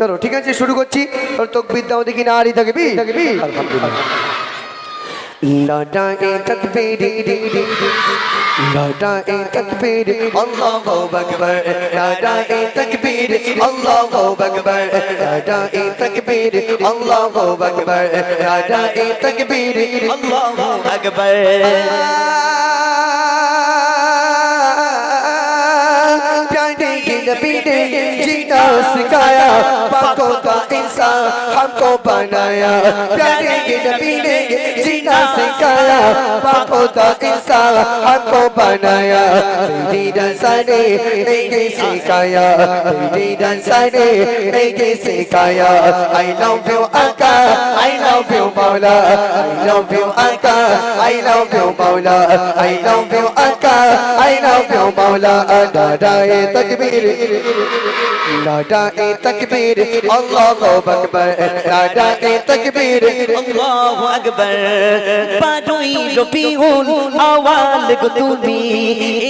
চলো ঠিক আছে শুরু করছি। তকবির দাও দেখি না আরই থাকবি আলহামদুলিল্লাহ লটায়ে তকবীর। লটায়ে তকবীর। আল্লাহু আকবার। লটায়ে তকবীর। আল্লাহু আকবার। লটায়ে তকবীর। আল্লাহু আকবার। লটায়ে তকবীর। আল্লাহু আকবার। नबी ने जीना सिखाया पाकों का इंसान हमको बनाया प्यारे के नबी ने जीना सिखाया पाकों का इंसान हमको बनाया मेरी रजा ने नहीं सिखाया मेरी रजा ने नहीं सिखाया आई लव यू आका आई लव यू मौला आई लव यू आका आई लव यू मौला आई लव यू आका आई लव यू मौला दादाए तकबीर Thank you. নারায়ে তাকবীর আল্লাহু আকবার নারায়ে তাকবীর আল্লাহু আকবার। বারুই রবিউল আওয়াল গো তুমি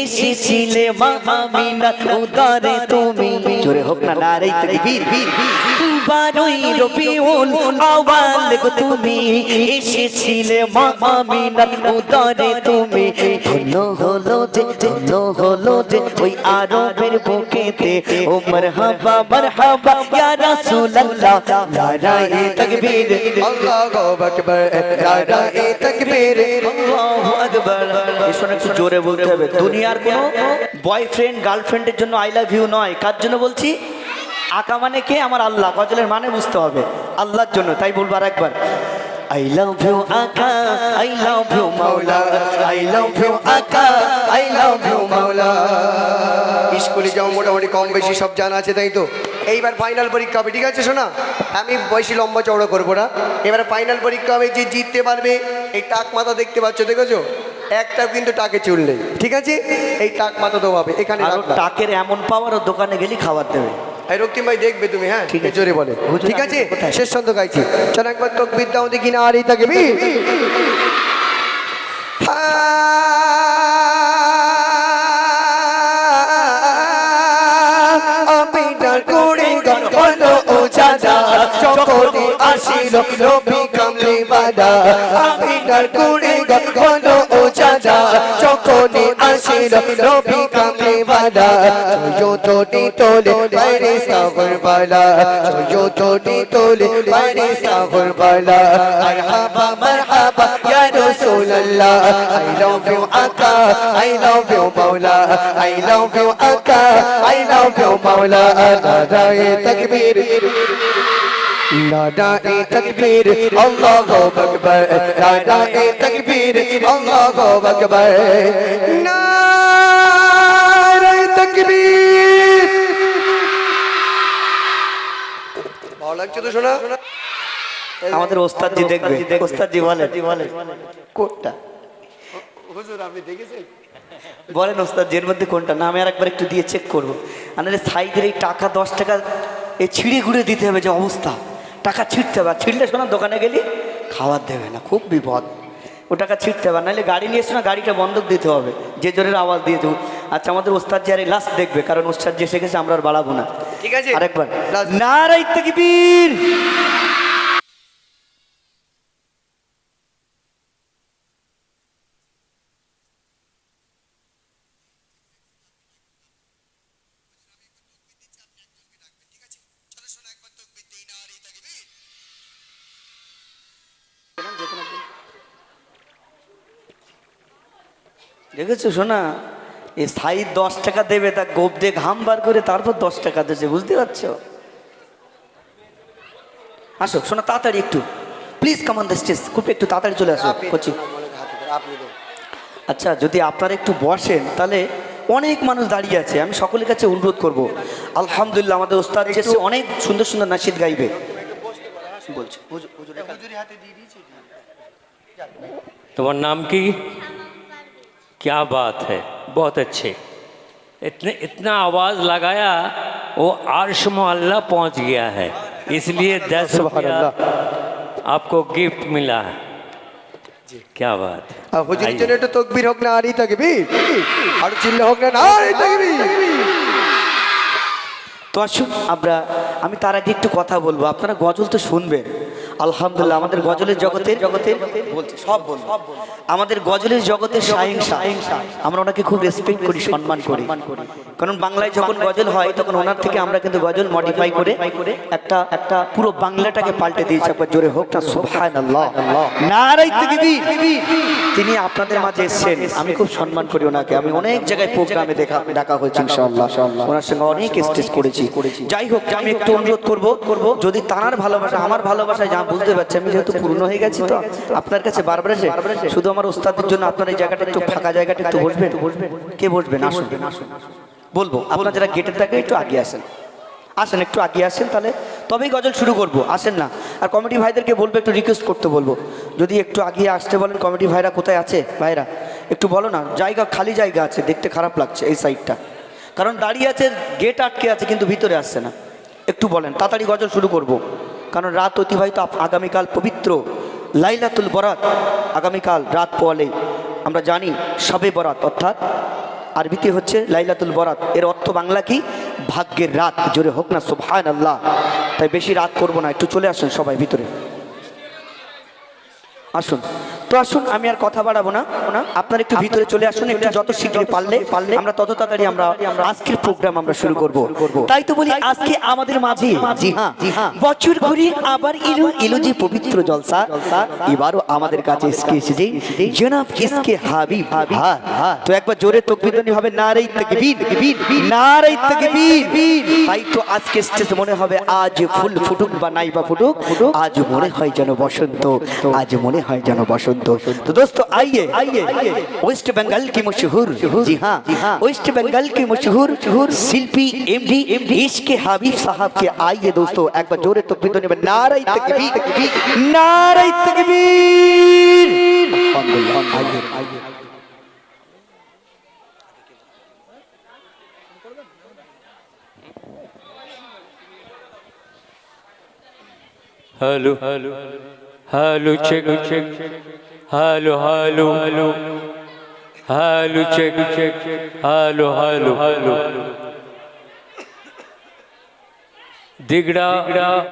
এসেছিলে মাহামিনা উদারে তুমি। জোরে হোক না নারায়ে তাকবীর। বারুই রবিউল আওয়াল গো তুমি এসেছিলে মাহামিনা উদারে তুমি। ধন্য হলো যে ধন্য হলো যে ওই আরবের বুকেতে ওমর ও মারহাবা মারহাবা ইয়া রাসূলুল্লাহ নারায়ে তাকবীর अल्लाह अकबर दादाए तकबीर আল্লাহু আকবার এই শোনো একটু জোরে বলতে হবে দুনিয়ার কোনো বয়ফ্রেন্ড গার্লফ্রেন্ডের জন্য আই লাভ ইউ নয় কার জন্য বলছি আকা মানে কে আমার আল্লাহ গজলের মানে বুঝতে হবে আল্লাহর জন্য তাই বলবো আর একবার লাভ ইউ আকা আই লাভ ইউ মাওলা মাওলা আই লাভ ইউ আকা আই লাভ ইউ মাওলা স্কুলে যাও মোটামুটি কম বেশি সব জানা আছে তাই তো? এইবার ফাইনাল পরীক্ষা হবে ঠিক আছে শোনা আমি বেশি লম্বা চওড়া করব না। এবার ফাইনাল পরীক্ষা হবে যে জিততে পারবে এই টাক মাথা দেখতে পাচ্ছ দেখেছ? একটা কিন্তু টাকে চুল নেই ঠিক আছে? এই টাক মাথা দেওয়া হবে এখানে। টাকের এমন পাওয়ার দোকানে গেলি খাবার দেবে। এই রক্তিম ভাই দেখবে তুমি হ্যাঁ। জোরে বলে। ঠিক আছে? শেষ ছন্দ গাইছি। চল একবার তকবির দাও দেখি না আর এই তাকে করে গান ও চাচা চকরে আসিল রবি বাদা আমি করে গান হলো ও চাচা চকরে আসিল রবি কামলি বাদা জো তোটি তোলে বাইরে সাবর বালা জো তোটি তোলে বাইরে সাবর বালা, মারহাবা মারহাবা, ইয়া রাসূলুল্লাহ, আই লাভ ইউ আকা, আই লাভ ইউ মাওলা, আই লাভ ইউ আকা, আই লাভ ইউ মাওলা দাদায়ে তাকবীর। দাদায়ে তাকবীর আল্লাহু আকবার। দাদায়ে তাকবীর আল্লাহু আকবার। নারে তাকবীর। ভালো লাগছে তো শোনা? আমাদের ওস্তাদ জি দেখবে। ওস্তাদ জি বলে কোনটা? হুজুর আপনি দেখেছেন? বলেন ওস্তাদ এর মধ্যে কোনটা? না আমি আর একবার একটু দিয়ে চেক করব। আমাদের সাইডের এই টাকা দশ টাকা এই ছিঁড়ে ঘুরে দিতে হবে যে অবস্থা। টাকা ছিটতে হবে। ছিটলে ছিঁড়লে শোনা দোকানে গেলি খাওয়ার দেবে না খুব বিপদ। ও টাকা ছিটতে পার নাহলে গাড়ি নিয়ে এসো না গাড়িটা বন্ধক দিতে হবে যে জোরের আওয়াজ দিয়ে দেবো। আচ্ছা আমাদের ওস্তাদ যে আর লাস্ট দেখবে কারণ ওস্তাদ যে এসে গেছে আমরা আর বাড়াবো না। ঠিক আছে। আরেকবার। নারাই তাকবীর দেখেছ শোনা এই স্থায়ী দশ টাকা দেবে তা গোপ দিয়ে ঘাম বার করে তারপর দশ টাকা দেবে বুঝতে পারছ আসো শোনা তাড়াতাড়ি একটু প্লিজ কামান দ্য স্টেজ খুব একটু তাড়াতাড়ি চলে আসো করছি আচ্ছা যদি আপনারা একটু বসেন তাহলে অনেক মানুষ দাঁড়িয়ে আছে আমি সকলের কাছে অনুরোধ করব আলহামদুলিল্লাহ আমাদের ওস্তাদ এসে অনেক সুন্দর সুন্দর নাসিদ গাইবে বলছে তোমার নাম কি क्या बात है बहुत अच्छे इतने इतना आवाज़ लगाया वो आर्श मोहल्ला पहुंच गया है इसलिए दस रुपया आपको गिफ्ट मिला है क्या बात है আর হুজুরের आइए। জন্য একটু তকবির হোক না আরই থাকবি আর চিল্লা হোক না না আরই থাকবি তো আসুন আমরা আমি তার আগে একটু কথা বলবো আপনারা গজল তো শুনবেন আলহামদুলিল্লাহ আমাদের গজলের জগতের জগতের বলছে সব বলব। আমাদের গজলের জগতের সাহিংসা আমরা ওনাকে খুব রেসপেক্ট করি সম্মান করি। কারণ বাংলায় যখন গজল হয় তখন ওনার থেকে আমরা কিন্তু গজল মডিফাই করে একটা একটা পুরো বাংলাটাকে পাল্টে দিয়েছি। একবার জোরে হোক না সুবহানাল্লাহ। নারাই তাকবীর তিনি আপনাদের মাঝে এসেছেন। আমি খুব সম্মান করি ওনাকে। আমি অনেক জায়গায় প্রোগ্রামে দেখা ডাকা হয়েছে ইনশাআল্লাহ। ওনার সঙ্গে অনেক স্টেজ করেছি। যাই হোক আমি একটু অনুরোধ করব করব যদি তার ভালোবাসা আমার ভালোবাসায় বুঝতে পারছি আমি যেহেতু পূর্ণ হয়ে গেছি তো আপনার কাছে বারবার এসে শুধু আমার ওস্তাদের জন্য আপনার এই জায়গাটা একটু ফাঁকা জায়গাটা একটু বসবেন? কে বসবেন? আসুন। বলব আপনার যারা গেটের থাকে একটু আগে আসেন। আসেন একটু আগে আসেন তাহলে। তবেই গজল শুরু করব আসেন না। আর কমিটি ভাইদেরকে বলব একটু রিকোয়েস্ট করতে বলব। যদি একটু আগিয়ে আসতে বলেন কমিটি ভাইরা কোথায় আছে? ভাইরা একটু বলো না জায়গা খালি জায়গা আছে দেখতে খারাপ লাগছে এই সাইডটা কারণ দাঁড়িয়ে আছে গেট আটকে আছে কিন্তু ভিতরে আসছে না। একটু বলেন তাড়াতাড়ি গজল শুরু করব। কারণ রাত অতিবাহিত আগামীকাল পবিত্র লাইলাতুল বরাত আগামীকাল রাত পোয়ালে। আমরা জানি সবে বরাত, অর্থাৎ আরবিতে হচ্ছে লাইলাতুল বরাত। এর অর্থ বাংলা কি? ভাগ্যের রাত, জোরে হোক না সুবহান আল্লাহ তাই বেশি রাত করব না, একটু চলে আসুন সবাই ভিতরে। আসুন। তো আসুন, আমি আর কথা বাড়াবো না। আপনার একটু ভিতরে চলে আসুন, একটু যত শীঘ্রই পারলে পারলে আমরা তত তাড়াতাড়ি আমরা আজকের প্রোগ্রাম আমরা শুরু করব। তাই তো বলি, আজকে আমাদের মাঝে, জি হ্যাঁ হ্যাঁ বছর ঘুরে আবার এলো এলো যে পবিত্র জলসা। এবারও আমাদের কাছে এসকে এসেছে জনাব ইসকে হাবিব হ্যাঁ হ্যাঁ। তো একবার জোরে তকবিরনি হবে নারাই তাকবীর নারাই তাকবীর। তাই তো আজকে স্টেজ মনে হবে, আজ ফুল ফুটুক বা নাই বা ফুটুক, আজ মনে হয় যেন বসন্ত, আজ মনে হয় যেন বসন্ত। तो दोस्तों, आइए आइए। वेस्ट बंगाल की मशहूर, जी हाँ वेस्ट बंगाल की मशहूर शिल्पी एमडी इसके हाबिब साहब के आइए दोस्तों, एक बार जोरे तो बिंदु ने नारे तकबीर नारे तकबीर। आइए आइए hello hello. Halu check, check. Halu, halu, halu. Halu check, check. Halu, halu, halu. Digra.